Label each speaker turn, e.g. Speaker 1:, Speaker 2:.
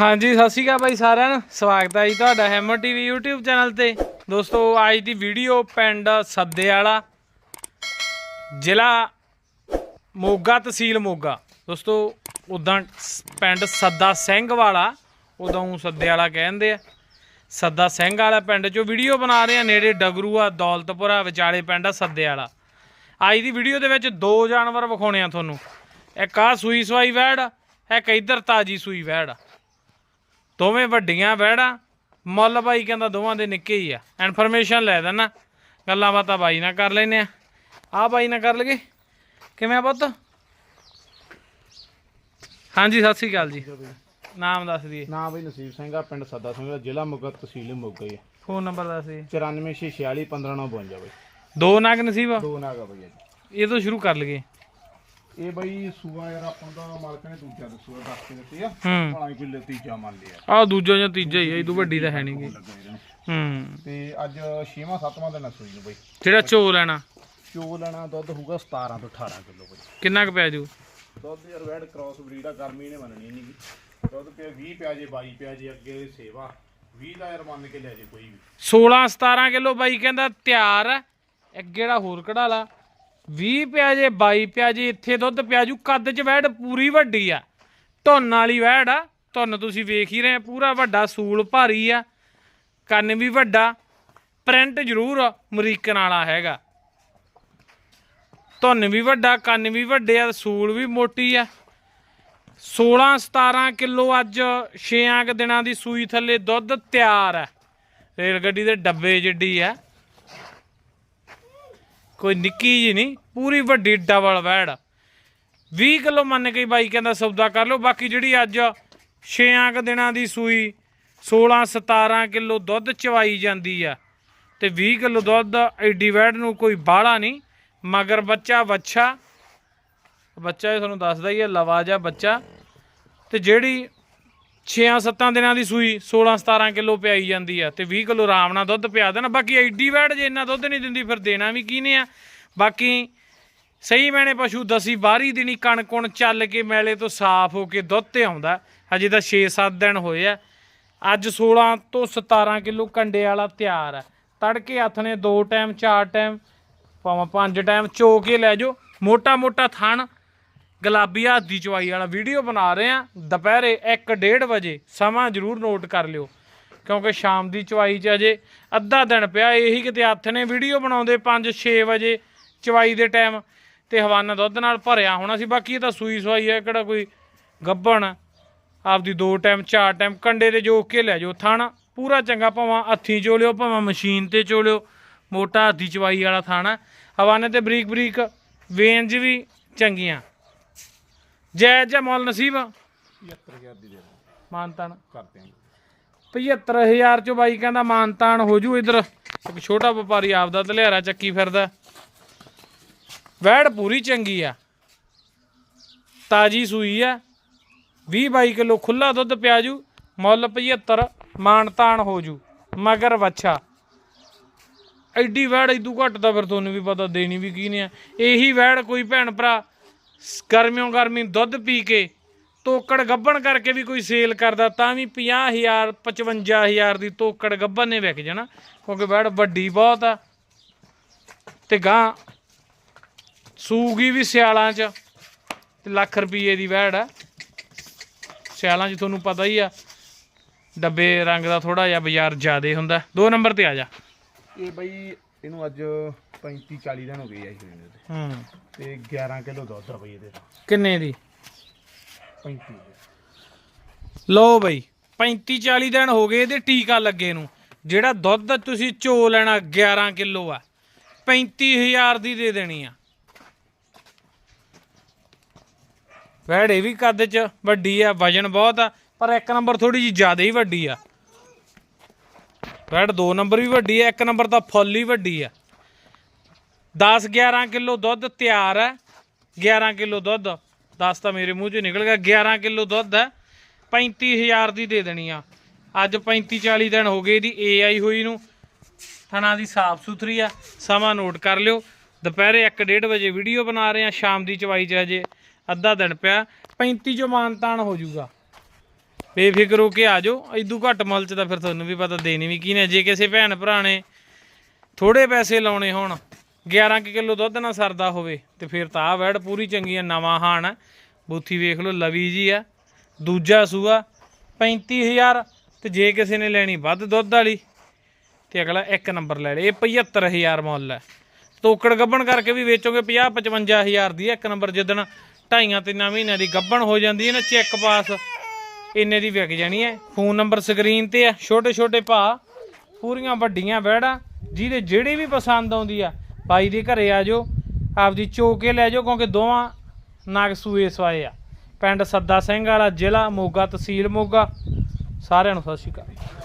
Speaker 1: ਹਾਂਜੀ, ਸਤਿ ਸ਼੍ਰੀ ਅਕਾਲ ਬਾਈ ਸਾਰਿਆਂ ਨੂੰ। ਸਵਾਗਤ ਹੈ ਜੀ ਤੁਹਾਡਾ ਹੈਮਰ ਟੀਵੀ YouTube ਚੈਨਲ ਤੇ। ਦੋਸਤੋ, ਅੱਜ ਦੀ ਵੀਡੀਓ ਪਿੰਡ ਸੱਦੇ ਵਾਲਾ ਜ਼ਿਲ੍ਹਾ ਮੋਗਾ, ਤਹਿਸੀਲ ਮੋਗਾ। ਦੋਸਤੋ ਉਦਾਂ ਪਿੰਡ ਸੱਦਾ ਸਿੰਘ ਵਾਲਾ ਉਦੋਂ ਸੱਦੇ ਵਾਲਾ ਕਹਿੰਦੇ ਆ। ਸੱਦਾ ਸਿੰਘ ਵਾਲਾ ਪਿੰਡ ਚੋਂ ਵੀਡੀਓ ਬਣਾ ਰਹੇ ਆ, ਨੇੜੇ ਡਗਰੂਆ, ਦੌਲਤਪੁਰਾ, ਵਿਚਾਲੇ ਪਿੰਡ ਆ ਸੱਦੇ ਵਾਲਾ ਅੱਜ ਦੀ ਵੀਡੀਓ ਦੇ ਵਿੱਚ ਦੋ ਜਾਨਵਰ ਵਿਖਾਉਣੇ ਆ ਤੁਹਾਨੂੰ। ਇੱਕ ਆ ਸੂਈ ਸਵਾਈ ਵੈੜ, ਇੱਕ ਇੱਧਰ ਤਾਜੀ ਸੂਈ ਵੈੜ। ਆ ਦੋਵੇਂ ਵੱਡੀਆਂ ਵੈੜਾਂ ਮੁੱਲ ਬਾਈ ਕਹਿੰਦਾ ਦੋਵਾਂ ਦੇ ਨਿੱਕੇ ਹੀ ਆ। ਇਨਫੋਰਮੇਸ਼ਨ ਲੈ ਦੇਣਾ ਗੱਲਾਂ ਬਾਤਾਂ ਬਾਈ ਨਾਲ ਕਰ ਲੈਨੇ ਆ। ਆ ਬਾਈ ਨਾਲ ਕਰ ਲਗੇ ਕਿਵੇਂ ਆ ਪੁੱਤ? ਹਾਂਜੀ ਸਤਿ ਸ੍ਰੀ ਅਕਾਲ ਜੀ। ਨਾਮ ਦੱਸ ਦਈਏ।
Speaker 2: ਨਾ ਬਈ ਨਸੀਬ ਸਿੰਘ ਆ ਪਿੰਡ ਸੱਦਾ ਸਿੰਘ ਦਾ ਜ਼ਿਲ੍ਹਾ ਮੋਗਾ ਤਹਿਸੀਲ ਮੋਗਾ ਹੀ
Speaker 1: ਫੋਨ ਨੰਬਰ ਦੱਸ ਦਈਏ।
Speaker 2: 9446 15952 ਬਈ।
Speaker 1: ਦੋ ਨਗ ਨਸੀਬ
Speaker 2: ਦੋ ਨਾਗਾ ਬਈ ਜੀ
Speaker 1: ਇਹ ਤੋਂ ਸ਼ੁਰੂ ਕਰ ਲਗੇ
Speaker 2: ਇਹ ਬਈ ਸੂਆ ਯਾਰ ਆਪਾਂ ਦਾ ਮਾਲਕ ਨੇ ਦੂਜਾ ਦੱਸੂਆ ਦੱਸ ਕੇ ਦਿੱਤੀ ਆ।
Speaker 1: ਹੂੰ।
Speaker 2: ਭਾਵੇਂ ਕੋਈ ਲ- ਤੀਜਾ ਮੰਨ ਲਿਆ।
Speaker 1: ਆ ਦੂਜਾ ਜਾਂ ਤੀਜਾ ਹੀ ਆ ਇਹ ਤੋਂ ਵੱਡੀ ਤਾਂ ਹੈ
Speaker 2: ਲੱਗਾ ਨੂੰ।
Speaker 1: ਹੂੰ।
Speaker 2: ਤੇ ਅੱਜ 6ਵਾਂ 7ਵਾਂ ਦਿਨ ਆ ਸੂਈ ਨੂੰ ਬਈ।
Speaker 1: ਜਿਹੜਾ ਚੋ ਲੈਣਾ।
Speaker 2: ਚੋ ਲੈਣਾ ਦੁੱਧ ਹੋਊਗਾ 17 ਤੋਂ 18 ਕਿਲੋ ਬਈ।
Speaker 1: ਕਿੰਨਾ ਕੁ ਪੈ ਜੂ?
Speaker 2: ਦੁੱਧ ਯਾਰ ਵੈਡ ਕ੍ਰਾਸ ਬਰੀਡ ਆ ਗਰਮੀ ਨੇ ਮੰਨਣੀ ਨਹੀਂ ਦੁੱਧ ਪਿਆ 20 ਪਿਆ ਜੇ 22 ਪਿਆ ਜੇ ਅੱਗੇ ਸੇਵਾ। 20 ਦਾ ਯਾਰ ਮੰਨ ਕੇ ਲੈ ਜੇ ਕੋਈ ਵੀ।
Speaker 1: 16 17 ਕਿਲੋ ਬਾਈ ਕਹਿੰਦਾ ਤਿਆਰ ਹੈ ਇੱਕ ਜਿਹੜਾ ਹੋਰ ਕਢਾ ਲਾ। 20 ਪਿਆ ਜੇ 22 ਪਿਆ ਜੇ, ਇੱਥੇ ਦੁੱਧ ਪਿਆ ਜੂ, ਕੱਦ ਚ ਵੈੜ ਪੂਰੀ ਵੱਡੀ ਆ। ਧੁੰਨ ਵਾਲੀ ਵੈੜ ਆ, ਧੁੰਨ ਤੁਸੀਂ ਵੇਖ ਹੀ ਰਹੇ ਪੂਰਾ ਵੱਡਾ ਸੂਲ ਭਾਰੀ ਆ, ਕੰਨ ਵੀ ਵੱਡਾ ਪ੍ਰਿੰਟ ਜ਼ਰੂਰ ਅਮਰੀਕਨ ਵਾਲਾ ਹੈਗਾ। ਧੁੰਨ ਵੀ ਵੱਡਾ, ਕੰਨ ਵੀ ਵੱਡੇ ਆ, ਸੂਲ ਵੀ ਮੋਟੀ ਆ। 16 17 ਕਿਲੋ ਅੱਜ 6 ਕੁ ਦਿਨਾਂ ਦੀ ਸੂਈ ਥੱਲੇ ਦੁੱਧ ਤਿਆਰ ਹੈ ਰੇਲ ਗੱਡੀ ਦੇ ਡੱਬੇ ਜਿੱਡੀ ਆ। ਕੋਈ ਨਿੱਕੀ ਜੀ ਨਹੀਂ, ਪੂਰੀ ਵੱਡੀ ਡਬਲ ਵੈੜ। 20 ਕਿਲੋ ਮੰਨ ਕੇ ਬਾਈ ਕਹਿੰਦਾ ਸੌਦਾ ਕਰ ਲਓ। ਬਾਕੀ ਜਿਹੜੀ ਅੱਜ 6 ਕੁ ਦਿਨਾਂ ਦੀ ਸੂਈ 16 17 ਕਿਲੋ ਦੁੱਧ ਚਵਾਈ ਜਾਂਦੀ ਆ। ਤੇ 20 ਕਿਲੋ ਦੁੱਧ ਐਡੀ ਵੈੜ ਨੂੰ ਕੋਈ ਬਾਹਲਾ ਨਹੀਂ, ਮਗਰ ਬੱਚਾ ਵੱਛਾ। ਬੱਚਾ ਇਹ ਤੁਹਾਨੂੰ ਦੱਸਦਾ ਹੀ ਹੈ ਲਵਾਜਾ ਬੱਚਾ। ਤੇ ਜਿਹੜੀ 6-7 ਦਿਨਾਂ ਦੀ ਸੂਈ 16-17 ਕਿਲੋ ਪਿਆਈ ਜਾਂਦੀ ਆ ਤੇ 20 ਕਿਲੋ ਆਰਾਮ ਨਾਲ ਦੁੱਧ ਪਿਆ ਦੇਣਾ। ਬਾਕੀ ਐਡੀ ਵੈੜ ਜੇ ਇੰਨਾ ਦੁੱਧ ਨਹੀਂ ਦਿੰਦੀ, ਫਿਰ ਦੇਣਾ ਵੀ ਕਿਹਨੇ ਆ। ਬਾਕੀ ਸਹੀ ਮੈਨੇ ਪਸ਼ੂ ਦਸੀ ਬਾਹਰੀ ਦਿਨੀ ਕਣਕੁਣ ਚੱਲ ਕੇ ਮੈਲੇ ਤੋਂ ਸਾਫ਼ ਹੋ ਕੇ ਦੁੱਧ ਤੇ ਆਉਂਦਾ। ਹਜੇ ਤਾਂ 6-7 ਦਿਨ ਹੋਏ ਆ। ਅੱਜ 16 ਤੋਂ 17 ਕਿਲੋ ਕੰਡੇ ਵਾਲਾ ਤਿਆਰ ਆ। ਤੜਕੇ ਹੱਥ ਨੇ ਦੋ ਟਾਈਮ, ਚਾਰ ਟਾਈਮ, ਭਾਵੇਂ ਪੰਜ ਟਾਈਮ ਚੋ ਕੇ ਲੈ ਜਾਓ। ਮੋਟਾ ਮੋਟਾ ਥਣ ਗੁਲਾਬੀ ਹੱਥ ਦੀ ਚਵਾਈ ਵਾਲਾ ਵੀਡੀਓ ਬਣਾ ਰਹੇ ਆ ਦੁਪਹਿਰੇ 1:30 ਵਜੇ ਸਮਾਂ ਜ਼ਰੂਰ ਨੋਟ ਕਰ ਲਿਓ, ਕਿਉਂਕਿ ਸ਼ਾਮ ਦੀ ਚਵਾਈ 'ਚ ਅਜੇ ਅੱਧਾ ਦਿਨ ਪਿਆ, ਇਹੀ ਕਿਤੇ ਹੱਥ ਨੇ ਵੀਡੀਓ ਬਣਾਉਂਦੇ 5-6 ਵਜੇ ਚਵਾਈ ਦੇ ਟਾਈਮ ਤੇ ਹਵਾਨਾ ਦੁੱਧ ਨਾਲ ਭਰਿਆ। ਹੋਣਾ ਸੀ ਬਾਕੀ ਇਹ ਤਾਂ ਸੂਈ ਸਵਾਈ ਹੈ ਕਿਹੜਾ ਕੋਈ ਗੱਭਣ ਆਪਦੀ ਦੋ ਟਾਈਮ ਚਾਰ ਟਾਈਮ ਕੰਡੇ ਤੇ ਜੋਕ ਕੇ ਲੈ ਜਾਓ। ਥਾਣਾ ਪੂਰਾ ਚੰਗਾ, ਭਾਵੇਂ ਹੱਥੀਂ ਚੋ ਲਿਓ ਭਾਵੇਂ ਮਸ਼ੀਨ ਤੇ ਚੋ ਲਿਓ ਮੋਟਾ ਹੱਥੀ ਚਵਾਈ ਵਾਲਾ ਥਾਣਾ। ਹਵਾਨੇ ਤੇ ਬਰੀਕ ਬਰੀਕ ਵੇਂਜ ਵੀ ਚੰਗੀਆਂ। ਜੈ ਜੈ ਮੌਲ ਨਸੀਬ।
Speaker 2: 75000 ਦੀ ਦੇ ਦਾਂ
Speaker 1: ਮਾਨਤਾਨ।
Speaker 2: ਕਰਦੇ ਆਂ
Speaker 1: 75000 ਚੋਂ ਬਾਈ ਕਹਿੰਦਾ ਮਾਨਤਾਨ ਹੋ ਜੂ ਇਧਰ। ਇੱਕ ਛੋਟਾ ਵਪਾਰੀ ਆਪਦਾ ਦਲਿਆਰਾ ਚੱਕੀ ਫਿਰਦਾ। ਵੈੜ ਪੂਰੀ ਚੰਗੀ ਆ। ਤਾਜੀ ਸੂਈ ਆ। 20 22 ਕਿਲੋ ਖੁੱਲਾ ਦੁੱਧ ਪਿਆ ਜੂ। ਮੁੱਲ 75 ਮਾਨਤਾਨ ਹੋ ਜੂ। ਮਗਰ ਵੱਛਾ। ਐਡੀ ਵੈੜ ਇਦੂ ਘੱਟ ਤਾਂ ਫਿਰ ਤੁਹਾਨੂੰ ਵੀ ਪਤਾ ਦੇਣੀ ਵੀ ਕੀ ਨੇ ਆ। ਇਹੀ ਵੈੜ ਕੋਈ ਭੈਣ ਭਰਾ ਗਰਮਿਓ ਗਰਮੀ ਦੁੱਧ ਪੀ ਕੇ ਤੋਕੜ ਗੱਬਣ ਕਰਕੇ ਵੀ ਕੋਈ ਸੇਲ ਕਰਦਾ, ਤਾਂ ਵੀ 50000 55000 ਦੀ ਤੋਕੜ ਗੱਬਣ ਨੇ ਵਿਕ ਜਾਣਾ, ਕਿਉਂਕਿ ਵੈੜ ਵੱਡੀ ਬਹੁਤ ਆ। ਤੇ ਗਾਂ ਸੂਗੀ ਵੀ ਸਿਆਲਾਂ 'ਚ, ਤੇ ਲੱਖ ਰੁਪਏ ਦੀ ਵੈੜ ਆ। ਸਿਆਲਾਂ 'ਚ ਤੁਹਾਨੂੰ ਪਤਾ ਹੀ ਆ, ਡੱਬੇ ਰੰਗ ਦਾ ਥੋੜਾ ਜਿਹਾ ਬਾਜ਼ਾਰ ਜ਼ਿਆਦੇ ਹੁੰਦਾ। ਦੋ ਨੰਬਰ ਤੇ ਆ ਜਾ।
Speaker 2: ਇਹ ਬਈ ਇਹਨੂੰ ਅੱਜ 35 40 ਦਿਨ ਹੋ ਗਏ ਆ ਇਹ ਤੇ
Speaker 1: ਹੂੰ।
Speaker 2: ਤੇ 11 ਕਿਲੋ ਦੁੱਧ ਆ ਬਈ ਇਹਦੇ
Speaker 1: ਕਿੰਨੇ ਦੀ?
Speaker 2: 35
Speaker 1: ਲਓ ਬਈ 35 40 ਦਿਨ ਹੋ ਗਏ ਇਹਦੇ ਟੀਕਾ ਲੱਗੇ ਨੂੰ। ਜਿਹੜਾ ਦੁੱਧ ਤੁਸੀਂ ਝੋ ਲੈਣਾ 11 ਕਿਲੋ ਆ 35000 ਦੀ ਦੇ ਦੇਣੀ ਆ। ਵੈੜੇ ਵੀ ਕੱਦ ਚ ਵੱਡੀ ਆ ਵਜਨ ਬਹੁਤ ਆ ਪਰ ਇੱਕ ਨੰਬਰ ਥੋੜੀ ਜੀ ਜ਼ਿਆਦਾ ਹੀ ਵੱਡੀ ਆ। ਵੈੜ ਦੋ ਨੰਬਰ ਵੀ ਵੱਡੀ ਹੈ, ਇੱਕ ਨੰਬਰ ਤਾਂ ਫੁੱਲ ਹੀ ਵੱਡੀ ਆ 10 11 ਕਿਲੋ ਦੁੱਧ ਤਿਆਰ ਹੈ। 11 ਕਿਲੋ ਦੁੱਧ 10 ਤਾਂ ਮੇਰੇ ਮੂੰਹ ਚੋਂ ਨਿਕਲ ਗਿਆ 11 ਕਿਲੋ ਦੁੱਧ ਹੈ। 35000 ਦੀ ਦੇ ਦੇਣੀ ਆ। ਅੱਜ 35 40 ਦਿਨ ਹੋ ਗਏ ਇਹਦੀ ਆਈ ਹੋਈ ਨੂੰ। ਥਣਾ ਦੀ ਸਾਫ਼ ਸੁਥਰੀ ਆ, ਸਮਾਂ ਨੋਟ ਕਰ ਲਿਓ। ਦੁਪਹਿਰੇ 1:30 ਵਜੇ ਵੀਡੀਓ ਬਣਾ ਰਹੇ ਆ, ਸ਼ਾਮ ਦੀ ਚਵਾਈ ਚ ਹਜੇ ਅੱਧਾ ਦਿਨ ਪਿਆ। 35 ਚੋਂ ਮਾਨਤਾਨ ਹੋ ਜਾਊਗਾ। ਬੇਫਿਕਰ ਹੋ ਕੇ ਆ ਜਾਓ। ਇਦੂ ਘੱਟ ਮੁੱਲ ਚ ਤਾਂ ਫਿਰ ਤੁਹਾਨੂੰ ਵੀ ਪਤਾ ਦੇਣੀ ਵੀ ਕੀ ਨੇ। ਜੇ ਕਿਸੇ ਭੈਣ ਭਰਾ ਨੇ ਥੋੜੇ ਪੈਸੇ ਲਾਉਣੇ ਹੋਣ 11 ਕੁ ਕਿਲੋ ਦੁੱਧ ਨਾਲ ਸਰਦਾ ਹੋਵੇ, ਤੇ ਫਿਰ ਤਾਂ ਆ ਵੈੜ ਪੂਰੀ ਚੰਗੀ ਆ, ਨਵਾਂ ਹਾਣ ਆ। ਬੂਥੀ ਵੇਖ ਲਓ, ਲਵੀ ਜੀ ਆ, ਦੂਜਾ ਸੂਆ 35000 ਤੇ ਜੇ ਕਿਸੇ ਨੇ ਲੈਣੀ ਵੱਧ ਦੁੱਧ ਵਾਲੀ, ਤੇ ਅਗਲਾ ਇੱਕ ਨੰਬਰ ਲੈ ਲੇ, ਇਹ 75000 ਮੁੱਲ ਹੈ ਤੋਕੜ ਗੱਬਣ ਕਰਕੇ ਵੀ ਵੇਚੋਗੇ 50 55000 ਦੀ ਇੱਕ ਨੰਬਰ, ਜਿੱਦਣ ਢਾਈਆਂ ਤਿੰਨਾਂ ਮਹੀਨਿਆਂ ਦੀ ਗੱਬਣ ਹੋ ਜਾਂਦੀ ਹੈ ਨਾ, ਚੈੱਕ ਪਾਸ। ਇੰਨੇ ਦੀ ਵਿਕ ਜਾਣੀ ਹੈ ਫੋਨ ਨੰਬਰ ਸਕਰੀਨ ਤੇ ਆ ਛੋਟੇ ਛੋਟੇ ਭਾ, ਪੂਰੀਆਂ ਵੱਡੀਆਂ ਵਹਿੜਾਂ ਜਿਹਦੇ ਜਿਹੜੀ ਵੀ ਪਸੰਦ ਆਉਂਦੀ ਆ, ਬਾਈ ਦੇ ਘਰੇ ਆ ਜਾਓ, ਆਪਦੀ ਚੋ ਕੇ ਲੈ ਜਾਓ, ਕਿਉਂਕਿ ਦੋਵਾਂ ਨਾਗ ਸੂਏ ਸਵਾਏ ਆ। ਪਿੰਡ ਸੱਦਾ ਸਿੰਘ ਵਾਲਾ ਜ਼ਿਲ੍ਹਾ ਮੋਗਾ, ਤਹਿਸੀਲ ਮੋਗਾ। ਸਾਰਿਆਂ ਨੂੰ ਸਤਿ ਸ਼੍ਰੀ ਅਕਾਲ।